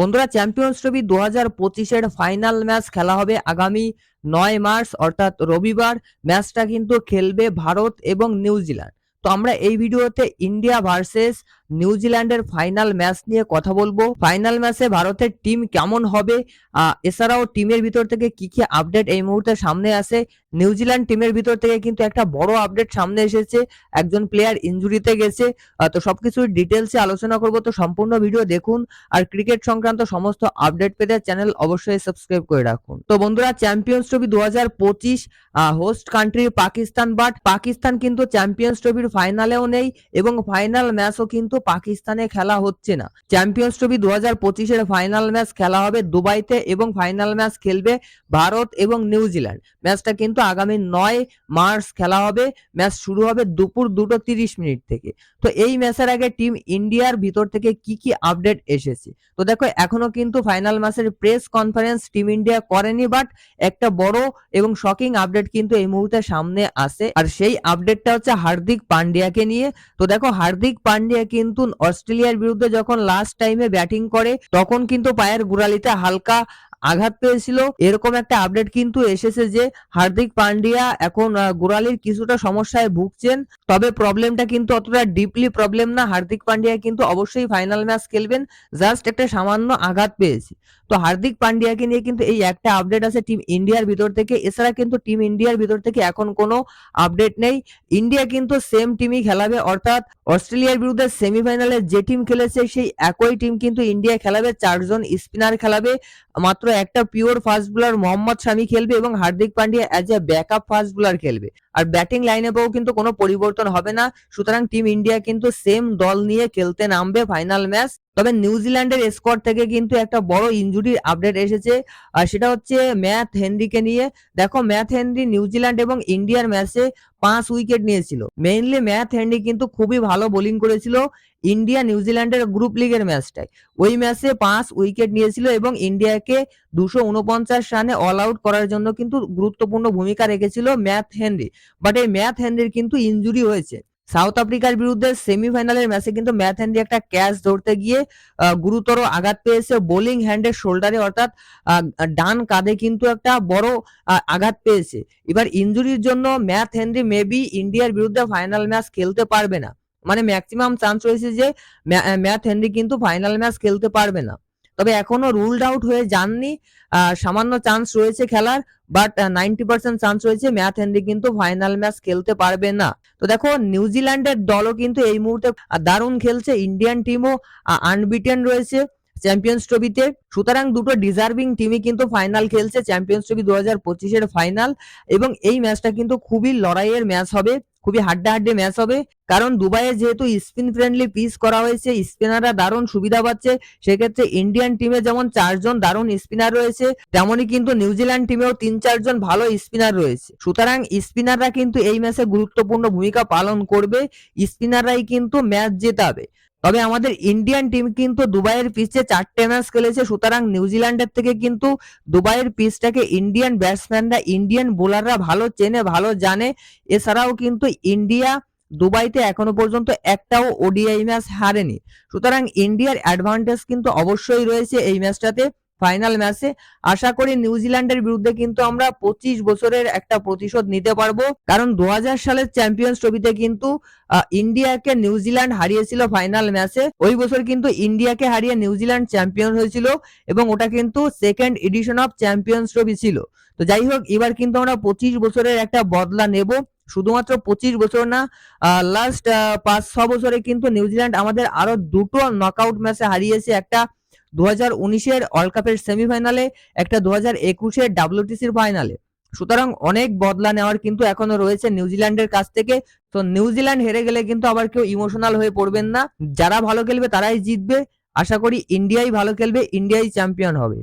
বন্ধুরা champions trophy দু হাজার পঁচিশের ফাইনাল ম্যাচ খেলা হবে আগামী নয় মার্চ, অর্থাৎ রবিবার। ম্যাচটা কিন্তু খেলবে ভারত এবং নিউজিল্যান্ড তো আমরা এই ভিডিওতে ইন্ডিয়া ভার্সেস নিউজিল্যান্ডের ফাইনাল ম্যাচ নিয়ে কথা বলব। ফাইনাল ম্যাচে ভারতের টিম কেমন হবে? এছাড়াও টিমের ভিতর থেকে কি কি আপডেট এই মুহূর্তে সামনে আসে? নিউজিল্যান্ড টিমের ভিতর থেকে কিন্তু একটা বড় আপডেট সামনে এসেছে। একজন প্লেয়ার ইনজুরিতে গেছে। তো সবকিছু ডিটেলসে আলোচনা করব। তো সম্পূর্ণ ভিডিও দেখুন। আর ক্রিকেট সংক্রান্ত সমস্ত আপডেট পেতে চ্যানেল অবশ্যই সাবস্ক্রাইব করে রাখুন। তো বন্ধুরা চ্যাম্পিয়ন্স ট্রফি দু হাজার পঁচিশ host country Pakistan but Pakistan কিন্তু চ্যাম্পিয়ন্স ট্রফির ফাইনালেও নেই এবং ফাইনাল ম্যাচও কিন্তু পাকিস্তানে খেলা হচ্ছে না। চ্যাম্পিয়ন্স ট্রফি দু হাজার পঁচিশের ফাইনাল ম্যাচ খেলা হবে দুবাইতে এবং ফাইনাল ম্যাচ খেলবে ভারত এবং নিউজিল্যান্ড ম্যাচটা কিন্তু আগামী নয় মার্চ খেলা হবে। ম্যাচ শুরু হবে দুপুর দুটো তিরিশ মিনিট থেকে। তো এই ম্যাচের আগে টিম ইন্ডিয়ার ভিতর থেকে কি কি আপডেট এসেছে? তো দেখো, এখনও কিন্তু ফাইনাল ম্যাচের প্রেস কনফারেন্স টিম ইন্ডিয়া করেনি বাট একটা বড় এবং শকিং আপডেট কিন্তু এই মুহূর্তে সামনে আসে। আর সেই আপডেটটা হচ্ছে হার্দিক পান্ডিয়াকে নিয়ে। তো দেখো, হার্দিক পান্ডিয়া কিন্তু অস্ট্রেলিয়ার বিরুদ্ধে যখন লাস্ট টাইমে ব্যাটিং করে তখন কিন্তু পায়ের গোড়ালিতে হালকা আঘাত পেয়েছিল। এরকম একটা আপডেট কিন্তু এসেছে যে, হার্দিক পান্ডিয়া এখন গোড়ালির কিছুটা সমস্যায় ভুগছেন। তবে প্রবলেমটা কিন্তু অতটা ডিপলি প্রবলেম না। হার্দিক পান্ডিয়া কিন্তু অবশ্যই ফাইনাল ম্যাচ খেলবেন। জাস্ট একটা সামান্য আঘাত পেয়েছে। তো হার্দিক পান্ডিয়াকে নিয়ে কিন্তু এই একটা আপডেট আছে টিম ইন্ডিয়ার ভিতর থেকে। এছাড়া কিন্তু টিম ইন্ডিয়ার ভিতর থেকে এখন কোনো আপডেট নেই। ইন্ডিয়া কিন্তু সেম টিমই খেলাবে। অর্থাৎ অস্ট্রেলিয়ার বিরুদ্ধে সেমিফাইনালে যে টিম খেলেছে, সেই একই টিম কিন্তু ইন্ডিয়া খেলাবে। চারজন স্পিনার খেলাবে। মাত্র একটা pure fast bowler Mohammad Shami খেলবে এবং Hardik Pandya as a backup fast bowler খেলবে। আর ব্যাটিং লাইনেও কিন্তু কোনো পরিবর্তন হবে না। সুতরাং টিম ইন্ডিয়া কিন্তু সেম দল নিয়ে খেলতে নামবে ফাইনাল ম্যাচ তবে নিউজিল্যান্ডের স্কোয়াড থেকে কিন্তু একটা বড় ইনজুরির আপডেট এসেছে। আর সেটা হচ্ছে ম্যাথ হেনরিকে নিয়ে। দেখো ম্যাথ হেনরি নিউজিল্যান্ড এবং ইন্ডিয়ার ম্যাচে পাঁচ উইকেট নিয়েছিল। মেইনলি ম্যাথ হেনরি কিন্তু খুবই ভালো বোলিং করেছিল ইন্ডিয়া নিউজিল্যান্ডের গ্রুপ লিগের ম্যাচটায় ওই ম্যাচে পাঁচ উইকেট নিয়েছিল এবং ইন্ডিয়াকে দুশো উনপঞ্চাশ রানে অল আউট করার জন্য কিন্তু গুরুত্বপূর্ণ ভূমিকা রেখেছিল ম্যাথ হেনরি বাট এই ম্যাথ হেনরির কিন্তু ইনজুরি হয়েছে। সাউথ আফ্রিকার বিরুদ্ধে সেমিফাইনালের ম্যাচে কিন্তু ম্যাথ হেনরি একটা ক্যাচ ধরতে গিয়ে গুরুতর আঘাত পেয়েছে বোলিং হ্যান্ডের শোল্ডারে অর্থাৎ ডান কাঁধে কিন্তু একটা বড় আঘাত পেয়েছে। এবার ইনজুরির জন্য ম্যাথ হেনরি মেবি ইন্ডিয়ার বিরুদ্ধে ফাইনাল ম্যাচ খেলতে পারবে না। মানে ম্যাক্সিমাম চান্স রয়েছে যে ম্যাথ হেনরি কিন্তু ফাইনাল ম্যাচ খেলতে পারবে না। তবে এখনও রুলড আউট হয়ে যাননি। সামান্য চান্স রয়েছে খেলার বাট নাইনটি পার্সেন্ট চান্স রয়েছে ম্যাথ হেনরি কিন্তু ফাইনাল ম্যাচ খেলতে পারবে না। তো দেখো নিউজিল্যান্ডের দলও কিন্তু এই মুহূর্তে দারুণ খেলছে। ইন্ডিয়ান টিমও আনবিটেন রয়েছে চ্যাম্পিয়ন্স ট্রফিতে সুতরাং দুটো ডিজার্ভিং টিমই কিন্তু ফাইনাল খেলছে চ্যাম্পিয়ন্স ট্রফি দু হাজার পঁচিশের ফাইনাল এবং এই ম্যাচটা কিন্তু খুবই লড়াইয়ের ম্যাচ হবে। খুবই হাড্ডাহাড্ডি ম্যাচ হবে। কারণ দুবাইয়ে যেহেতু স্পিন ফ্রেন্ডলি পিচ করা হয়েছে স্পিনাররা দারুণ সুবিধা পাচ্ছে। সেক্ষেত্রে ইন্ডিয়ান টিমে যেমন চারজন দারুণ স্পিনার রয়েছে, তেমনই কিন্তু নিউজিল্যান্ড টিমেও তিন চারজন ভালো স্পিনার রয়েছে। সুতরাং স্পিনাররা কিন্তু এই ম্যাচে গুরুত্বপূর্ণ ভূমিকা পালন করবে। স্পিনাররাই কিন্তু ম্যাচ জেতাবে। তবে আমাদের ইন্ডিয়ান টিম কিন্তু দুবাইয়ের পিচে চারটে ম্যাচ খেলেছে। সুতরাং নিউজিল্যান্ডের থেকে কিন্তু দুবাইয়ের পিচটাকে ইন্ডিয়ান ব্যাটসম্যানরা ইন্ডিয়ান বোলাররা ভালো চেনে, ভালো জানে। এছাড়াও কিন্তু ইন্ডিয়া দুবাইতে এখনও পর্যন্ত একটাও ওডিআই ম্যাচ হারেনি। সুতরাং ইন্ডিয়ার অ্যাডভান্টেজ কিন্তু অবশ্যই রয়েছে এই ম্যাচটাতে ফাইনাল ম্যাচে আশা করি নিউজিল্যান্ডের বিরুদ্ধে কিন্তু আমরা পঁচিশ বছরের একটা প্রতিশোধ নিতে পারব। কারণ দু হাজার সালের চ্যাম্পিয়ন্স ট্রফিতে কিন্তু ইন্ডিয়াকে নিউজিল্যান্ড হারিয়েছিল ফাইনাল ম্যাচে ওই বছর কিন্তু ইন্ডিয়াকে হারিয়ে নিউজিল্যান্ড চ্যাম্পিয়ন হয়েছিল এবং ওটা কিন্তু second edition of champions trophy ছিল। তো যাই হোক, এবার কিন্তু আমরা পঁচিশ বছরের একটা বদলা নেব। শুধুমাত্র পঁচিশ বছর না লাস্ট পাঁচ, ছ বছরে কিন্তু নিউজিল্যান্ড আমাদের আরও দুটো নকআউট ম্যাচে হারিয়েছে। একটা দু হাজার উনিশের ওয়ার্ল্ড কাপের সেমিফাইনালে একটা দু হাজার একুশের ডাব্লিউটিসির ফাইনালে সুতরাং অনেক বদলা নেওয়ার কিন্তু এখনও রয়েছে নিউজিল্যান্ডের কাছ থেকে। তো নিউজিল্যান্ড হেরে গেলে কিন্তু আবার কেউ ইমোশনাল হয়ে পড়বেন না। যারা ভালো খেলবে তারাই জিতবে। আশা করি ইন্ডিয়াই ভালো খেলবে ইন্ডিয়াই চ্যাম্পিয়ন হবে।